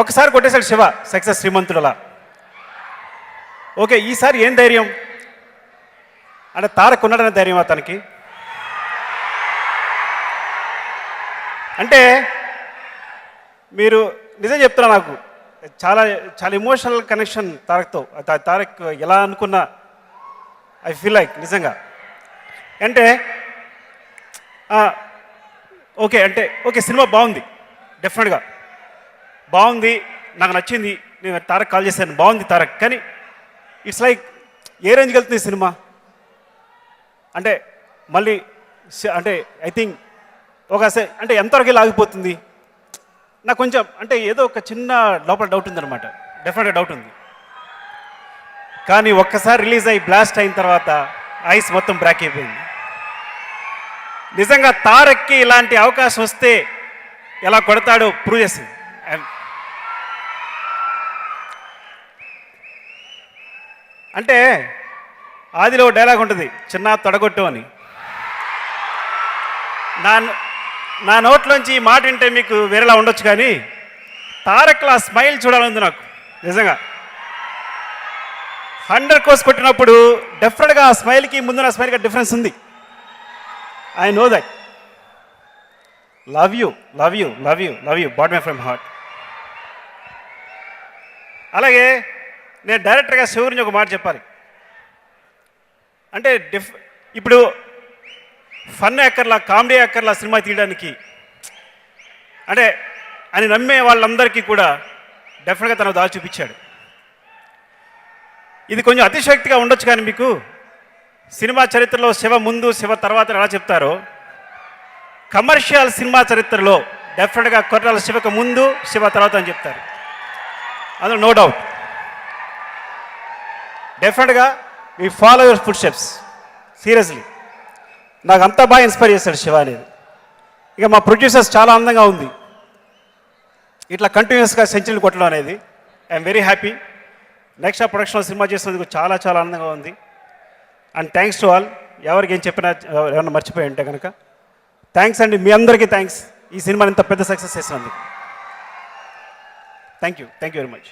ఒకసారి కొట్టేశాడు Shiva success శ్రీమంతుడులా. Okay ఈసారి ఏం ధైర్యం? అంటే తారక్ ఉన్నాడనే ధైర్యం అతనికి? అంటే మీరు నిజం చెప్తున్నా నాకు. చాలా చాలా ఎమోషనల్ కనెక్షన్ తారక్తో. తారక్ ఎలా అనుకున్నా ఐ ఫీల్ లైక్ నిజంగా. అంటే ఓకే అంటే ఓకే సినిమా బాగుంది. డెఫినెట్గా బాగుంది నాకు నచ్చింది నేను తారక్ కాల్ చేశాను బాగుంది తారక్. కానీ ఇట్స్ లైక్ ఏ రేంజ్కి వెళ్తుంది సినిమా? అంటే మళ్ళీ అంటే ఐ థింక్ ఒక అంటే ఎంతవరకు వెళ్ళి ఆగిపోతుంది? నాకు కొంచెం అంటే ఏదో ఒక చిన్న లోపల డౌట్ ఉందన్నమాట. డెఫినెట్గా డౌట్ ఉంది. కానీ ఒక్కసారి రిలీజ్ అయ్యి బ్లాస్ట్ అయిన తర్వాత ఐస్ మొత్తం బ్రాక్ అయిపోయింది. నిజంగా తారక్కి ఇలాంటి అవకాశం వస్తే ఎలా కొడతాడో ప్రూవ్ చేసింది. అంటే ఆదిలో డైలాగ్ ఉంటుంది చిన్న తొడగొట్టు అని. నా నా నోట్లోంచి ఈ మాట వింటే మీకు వేరేలా ఉండొచ్చు కానీ తారక్లా స్మైల్ చూడాలంది నాకు నిజంగా. హండ్రెడ్ కోర్స్ కొట్టినప్పుడు డెఫినెట్గా ఆ స్మైల్కి ముందున్న స్మైల్కి డిఫరెన్స్ ఉంది. I know that love you love you love you love you but my from heart అలాగే నేను డైరెక్టర్గా శివ గురించి ఒక మాట చెప్పాలి. అంటే డిఫ్ ఇప్పుడు ఫన్ యాకర్లా కామెడీ యాకర్లా సినిమా తీయడానికి అంటే అని నమ్మే వాళ్ళందరికీ కూడా డెఫినెట్గా తన దారి చూపించాడు. ఇది కొంచెం అతిశక్తిగా ఉండొచ్చు కానీ మీకు సినిమా చరిత్రలో శివ ముందు శివ తర్వాత ఎలా చెప్తారో కమర్షియల్ సినిమా చరిత్రలో డెఫినెట్గా కొర్రాల శివకు ముందు శివ తర్వాత అని చెప్తారు. అందులో నో డౌట్. డెఫినెట్గా we follow your food steps seriously నాకు అంతా బాగా ఇన్స్పైర్ చేశాడు శివ అనేది ఇక మా ప్రొడ్యూసర్స్ చాలా అందంగా ఉంది. ఇట్లా కంటిన్యూస్గా సెంచరీలు కొట్టడం అనేది ఐఎమ్ వెరీ హ్యాపీ నెక్స్ట్ ఆ ప్రొడక్షన్లో సినిమా చేసినందుకు చాలా చాలా ఆనందంగా ఉంది. అండ్ థ్యాంక్స్ టు ఆల్ ఎవరికి ఏం చెప్పినా ఎవరైనా మర్చిపోయి ఉంటే కనుక థ్యాంక్స్ అండి. మీ అందరికీ థ్యాంక్స్ ఈ సినిమాని ఇంత పెద్ద సక్సెస్ చేసినందుకు. Thank you thank you very much